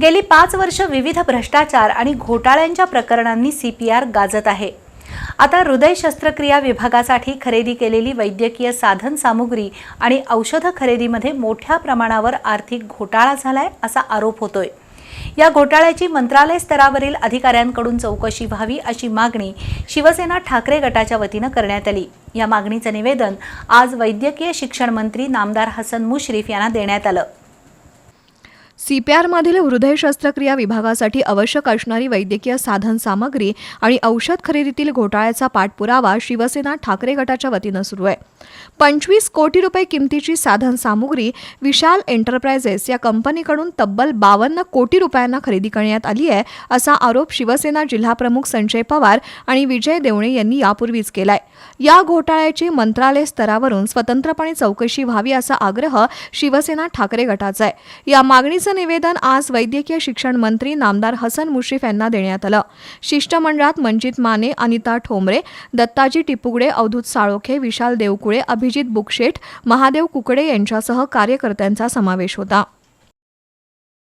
गेली पाच वर्ष विविध भ्रष्टाचार आणि घोटाळ्यांच्या प्रकरणांनी सी पी आर गाजत आहे. आता हृदय शस्त्रक्रिया विभागासाठी खरेदी केलेली वैद्यकीय साधन सामुग्री आणि औषधं खरेदीमध्ये मोठ्या प्रमाणावर आर्थिक घोटाळा झालाय असा आरोप होतोय. या घोटाळ्याची मंत्रालय स्तरावरील अधिकाऱ्यांकडून चौकशी व्हावी अशी मागणी शिवसेना ठाकरे गटाच्या वतीनं करण्यात आली. या मागणीचं निवेदन आज वैद्यकीय शिक्षण मंत्री नामदार हसन मुश्रीफ यांना देण्यात आलं. सीपीआरमधील हृदय शस्त्रक्रिया विभागासाठी आवश्यक असणारी वैद्यकीय साधन सामग्री आणि औषध खरेदीतील घोटाळ्याचा पाठपुरावा शिवसेना ठाकरे गटाच्या वतीनं सुरू आहे. पंचवीस कोटी रुपये किमतीची साधन सामुग्री विशाल एंटरप्राइजेस या कंपनीकडून तब्बल बावन्न कोटी रुपयांना खरेदी करण्यात आली आहे असा आरोप शिवसेना जिल्हाप्रमुख संजय पवार आणि विजय देवणे यांनी यापूर्वीच केलाय. या घोटाळ्याची मंत्रालय स्तरावरून स्वतंत्रपणे चौकशी व्हावी असा आग्रह शिवसेना ठाकरे गटाचा आहे. या मागणी मागणीचं निवेदन आज वैद्यकीय शिक्षण मंत्री नामदार हसन मुश्रीफ यांना देण्यात आलं. शिष्टमंडळात मंजित माने अनिता ठोंबरे दत्ताजी टिपुगडे अवधूत साळोखे विशाल देवकुळे अभिजित बुकशेठ महादेव कुकडे यांच्यासह कार्यकर्त्यांचा समावेश होता.